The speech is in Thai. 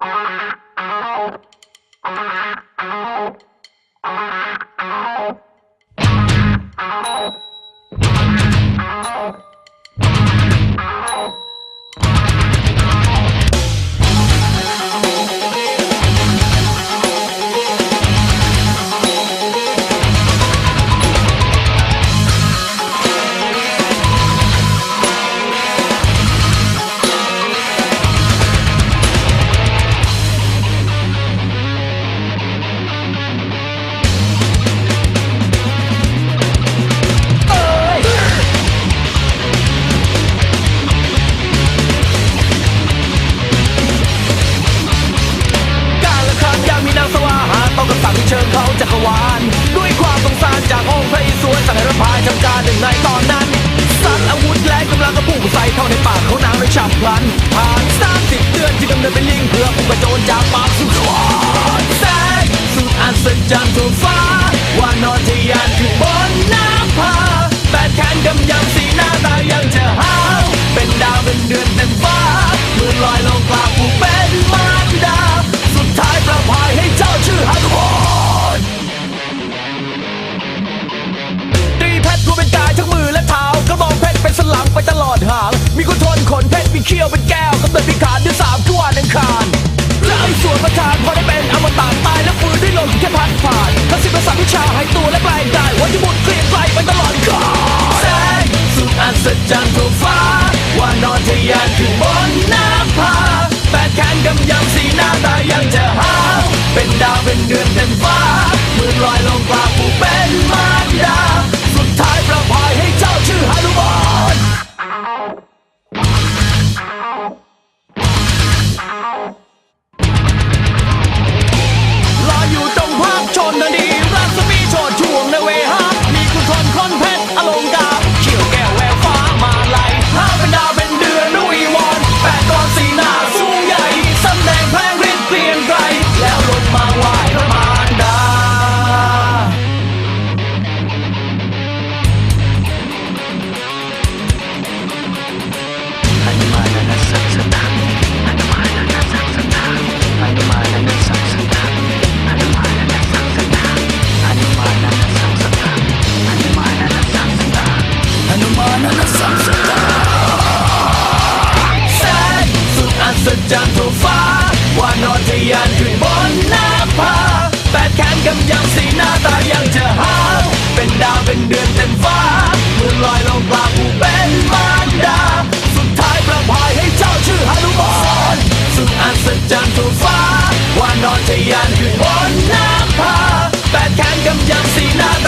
ก จรรย์ทั่วฟ้า ว่านอนทะยานขึ้นบนน้ำพาแต่แขนกำยำสีหน้าตายังจะหาว เป็นดาวเป็นเดือนเต็มฟ้ามือลอยลงกลางผู้เป็นมารดา สุดท้ายประพายให้เจ้าชื่อฮันโอนตีเพชรรวมเป็นกายทั้งมือและเท้ากระบองเพชรเป็นสลังไปตลอดหาง มีกุนทนขนเพชรมีเขี้ยวเป็นแก้วกำเนิดพิการด้วยสามขวาน ตัวและแปลงกายวันที่บุญเกลียงไกลไปตลอดกาลแสงสุดอัศจรรย์ทั่วฟ้า ว่านอนทะยานขึ้นบนน้ำพาแต่แขนกำยำสีหน้าตายังจะหาวเป็นดาวเป็นเดือนเต็มฟ้ามือลอยลงกลางผู้เป็นมารดา สุดท้ายประพายให้เจ้าชื่อฮานุมานร Hanumanana Satsata แสนสุดอัศจรรย์ทั่วฟ้า ว่านอนทะยานขึ้นบนน้ำพาแต่แขนกำยำสีหน้าตายังจะหา เป็นดาวเป็นเดือนเต็มฟ้าเมื่อลอยลงกลาผู้เป็นมารดา สุดท้ายประพายให้เจ้าชื่อฮานุมานสุดอัศจรรย์ทั่วฟ้า ว่านอนทะยานขึ้นบนน้ำพาแต่แขนกำยำสีหน้าตา